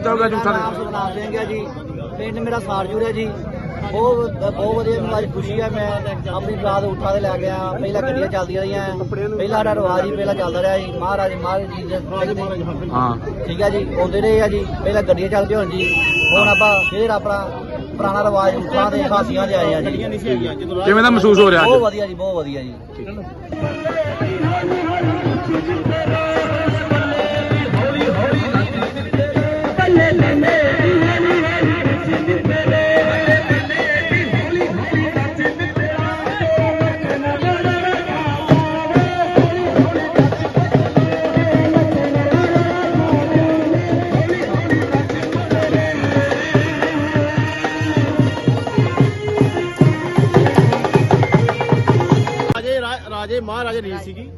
ਨਾਮ ਸੁਖਨਾਮ ਸਿੰਘ ਹੈ ਜੀ। ਪਿੰਡ ਮੇਰਾ ਸਾਰਜੂਰ ਹੈ ਜੀ। ਬਹੁਤ ਬਹੁਤ ਵਧੀਆ ਮੈਨੂੰ ਅੱਜ ਖੁਸ਼ੀ ਹੈ। ਮੈਂ ਆਪਣੀ ਬਰਾਤ ਉਠਾ ਦੇ ਲੈ ਗਿਆ ਪਹਿਲਾਂ ਗੱਡੀਆਂ ਚੱਲਦੀਆਂ ਰਹੀਆਂ। ਪਹਿਲਾਂ ਸਾਡਾ ਰਿਵਾਜ ਹੀ ਪਹਿਲਾਂ ਚੱਲਦਾ ਰਿਹਾ ਜੀ। ਮਹਾਰਾਜ ਮਹਾਰਾਜ ਜੀ ਦੇ ਹਾਂ। ਠੀਕ ਹੈ ਜੀ। ਆਉਂਦੇ ਰਹੇ ਆ ਜੀ। ਪਹਿਲਾਂ ਗੱਡੀਆਂ ਚੱਲਦੀਆਂ ਹੁਣ ਜੀ। ਹੁਣ ਆਪਾਂ ਫੇਰ ਆਪਣਾ ਪੁਰਾਣਾ ਰਿਵਾਜ ਉਠਾ ਦੇ ਹਾਸੀਆਂ ਦੇ ਆਏ ਆ ਜੀ। ਕਿਵੇਂ ਦਾ ਮਹਿਸੂਸ ਹੋ ਰਿਹਾ ਬਹੁਤ ਵਧੀਆ ਜੀ ਬਹੁਤ ਵਧੀਆ ਜੀ। ਮਹਾਰਾਜੇ ਰੀਤ ਸੀਗੀ।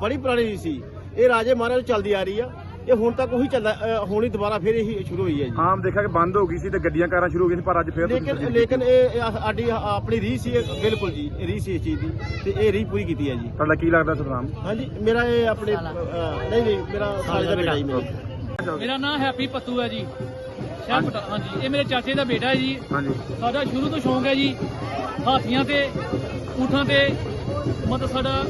ਬੜੀ ਪੁਰਾਣੀ ਰੀਤ ਸੀ। ਇਹ ਰਾਜੇ ਮਹਾਰਾਜੇ ਤੋਂ ਚੱਲਦੀ ਆ ਰਹੀ ਆ। ਇਹ ਹੁਣ ਤੱਕ ਉਹੀ ਚੱਲਦਾ ਹੁਣ ਹੀ ਦੁਬਾਰਾ ਫਿਰ ਇਹੀ ਸ਼ੁਰੂ ਹੋਈ ਹੈ ਜੀ। ਆਮ ਦੇਖਿਆ ਕਿ ਬੰਦ ਹੋ ਗਈ ਸੀ ਤੇ ਗੱਡੀਆਂ ਕਾਰਾਂ ਸ਼ੁਰੂ ਹੋ ਗਈਆਂ ਸੀ ਪਰ ਅੱਜ ਫੇਰ ਲੇਕਿਨ। ਲੇਕਿਨ ਇਹ ਸਾਡੀ ਆਪਣੀ ਰੀਤ ਸੀ ਇਹ ਬਿਲਕੁਲ ਜੀ। ਇਹ ਰੀਤ ਸੀ ਇਸ ਚੀਜ਼ ਦੀ ਤੇ ਇਹ ਰੀਤ ਪੂਰੀ ਕੀਤੀ ਹੈ ਜੀ। ਤੁਹਾਡਾ ਕੀ ਲੱਗਦਾ ਸਤਨਾਮ ਹਾਂਜੀ ਮੇਰਾ ਇਹ ਆਪਣੇ ਨਹੀਂ ਨਹੀਂ ਮੇਰਾ ਸਾਲੇ ਦਾ ਬੇਟਾ ਜੀ ਮੇਰਾ। ਮੇਰਾ। ਨਾਮ ਹੈਪੀ ਪੱਤੂ ਹੈ ਜੀ। ਸ਼ਹਿਰ ਪਟਾ ਹਾਂਜੀ ਇਹ ਮੇਰੇ ਚਾਚੇ ਦਾ ਬੇਟਾ ਹੈ ਜੀ। ਹਾਂਜੀ। ਸਾਡਾ ਸ਼ੁਰੂ ਤੋਂ ਸ਼ੌਂਕ ਹੈ ਜੀ ਹਾਥੀਆਂ ਤੇ ਊਠਾਂ ਤੇ ਮਤਲਬ ਸਾਡਾ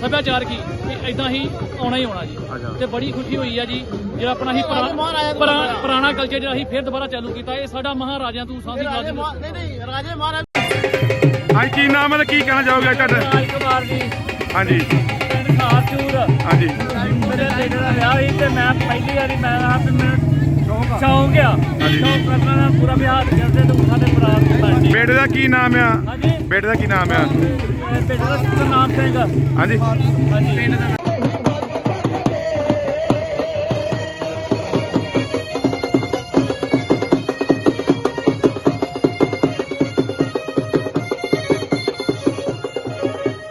ਸੱਭਿਆਚਾਰ ਕੀ? ਕਿ ਇਦਾਂ ਹੀ ਆਉਣਾ ਹੀ ਆਉਣਾ ਜੀ। ਤੇ ਬੜੀ ਖੁਸ਼ੀ ਹੋਈ ਹੈ ਜੀ ਜਿਹੜਾ ਆਪਣਾ ਹੀ ਪੁਰਾਣਾ ਪੁਰਾਣਾ ਕਲਚਰ ਜਿਹੜਾ ਅਸੀਂ ਫਿਰ ਦੁਬਾਰਾ ਚਾਲੂ ਕੀਤਾ ਇਹ ਸਾਡਾ ਮਹਾਰਾਜਿਆਂ ਤੋਂ ਗੱਲ ਮਹਾ- ਨਹੀਂ ਨਹੀਂ ਰਾਜੇ ਮਹਾਰਾਜ ਹਾਂਜੀ ਕੀ ਨਾਮ ਹੈ ਤੇ ਕੀ ਕਹਿਣਾ ਚਾਹੋਗੇ ਤੁਹਾਡਾ? ਰਾਜਕੁਮਾਰ ਜੀ। ਹਾਂਜੀ। ਖਾਰਚੂਰ ਹਾਂਜੀ। ਮੇਰੇ ਬੇਟੇ ਦਾ ਵਿਆਹ ਸੀ ਤੇ ਮੈਂ ਪਹਿਲੀ ਵਾਰੀ ਮੈਂ ਆਪ ਮੈਨੂੰ ਸ਼ੌਂਕ ਆ। ਹਾਂਜੀ। ਸ਼ੌਂਕ ਕਰਨਾ ਦਾ ਪੂਰਾ ਵਿਆਹ ਕਰਦੇ ਤੇ ਦੇ ਬਰਾਤ ਬੇਟੇ ਦਾ ਕੀ ਨਾਮ ਆ? ਹਾਂਜੀ ਬੇਟੇ ਦਾ ਕੀ ਨਾਮ ਆ? ਬੇਟੇ ਦਾ ਨਾਮ ਸਿੰਘ ਹਾਂਜੀ। ਹਾਂਜੀ।